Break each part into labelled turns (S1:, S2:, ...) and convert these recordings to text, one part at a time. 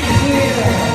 S1: mentira.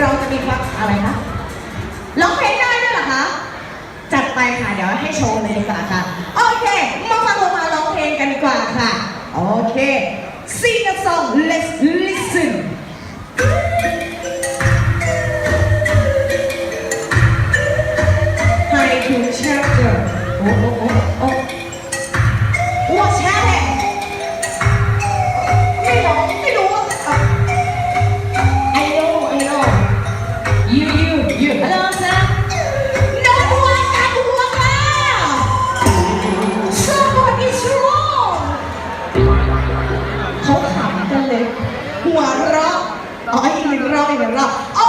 S1: เราจะมีความอะไรคะร้องเพลงได้ด้วยเหรอคะจัดไปค่ะเดี๋ยวให้โชว์เลยดีกว่าค่ะ โอเค มาฟังมาร้องเพลงกันดีกว่าค่ะ โอเค sing a song let's listen Camera.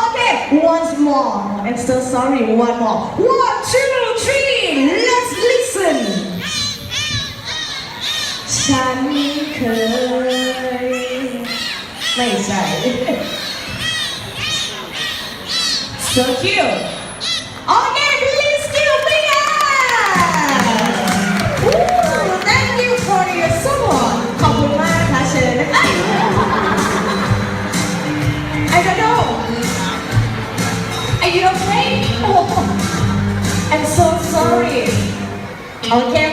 S1: Okay, once more. I'm so sorry. One more. One, two, three. Let's listen. ฉันเคย ไม่ใช่ So cute. Okay.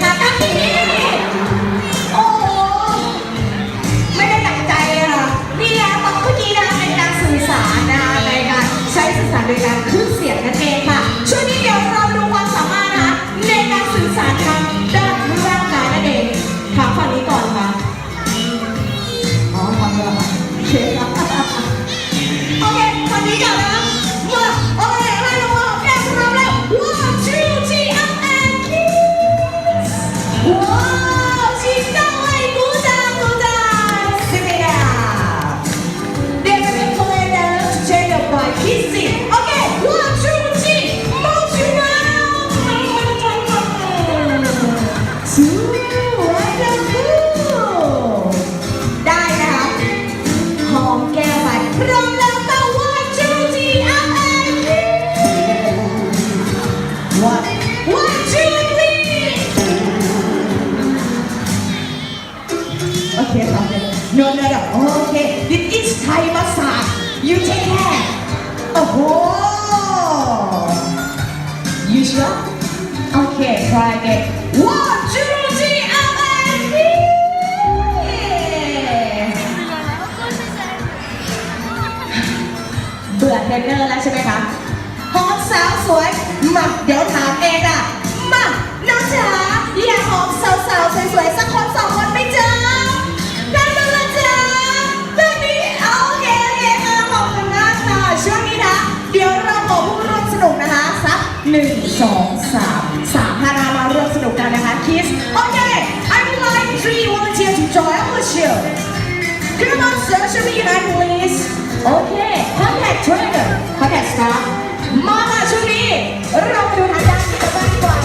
S1: Nursery Rat Police โอเค Contact Trainer Contact Staff มาค่ะช่วงนี้เราไปดูทางด้านนี้กันบ้างดีกว่า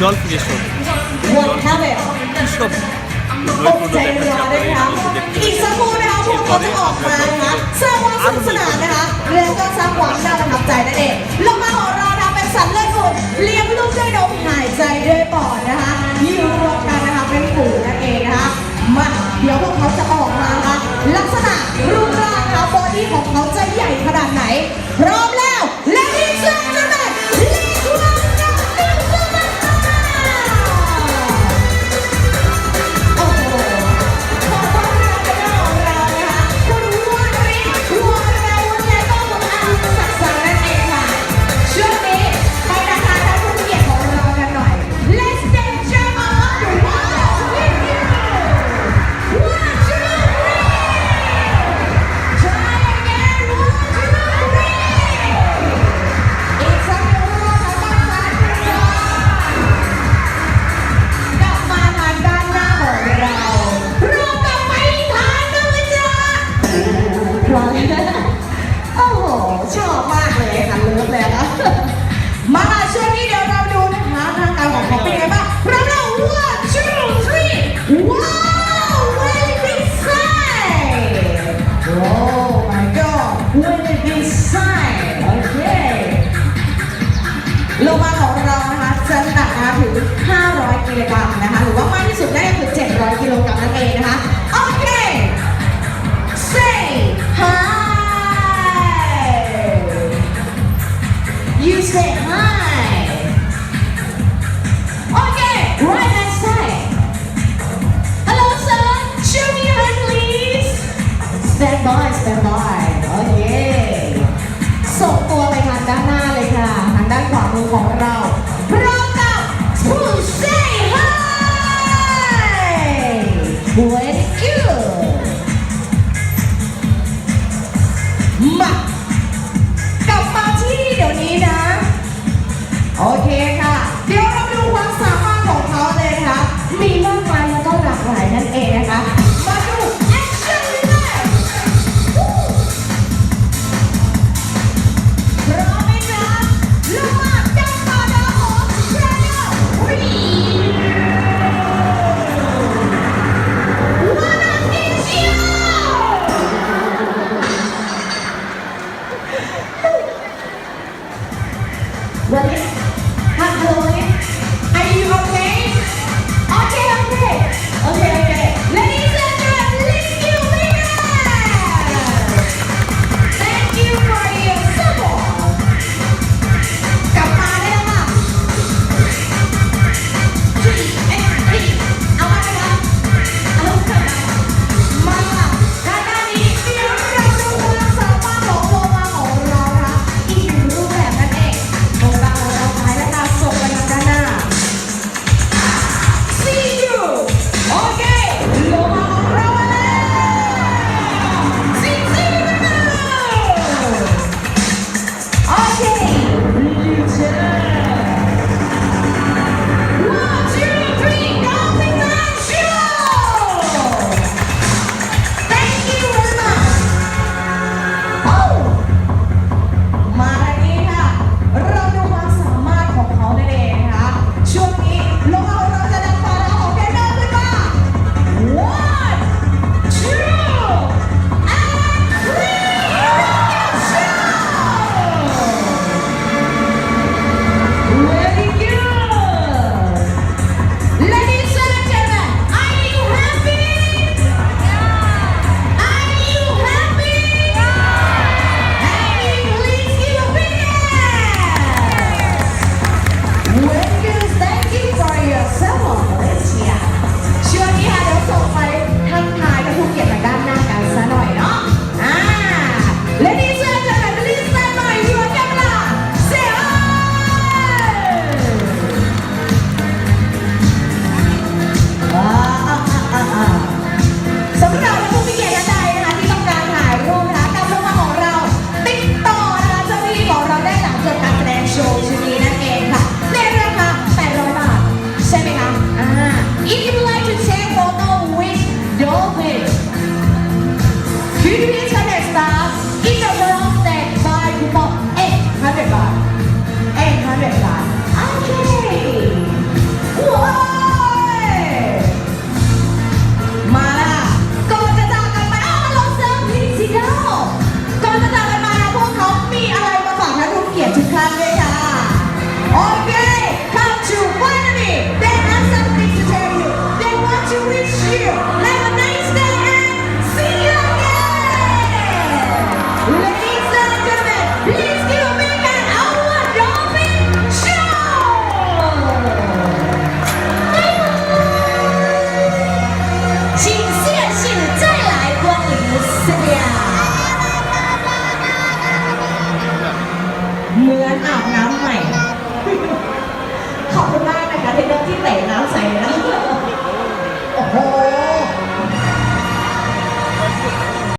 S2: dolphin এসব সব
S1: อีกสักครู่นะคะพวกเราจะออกมานะะสร้างความสนุกสนานนะคะเรื่องก็สร้างความดาว 500 กิโลกรัมนะคะ หรือว่ามากที่สุดได้คือ 700 กิโลกรัมนั่นเองนะคะ โอเค say hi you say hi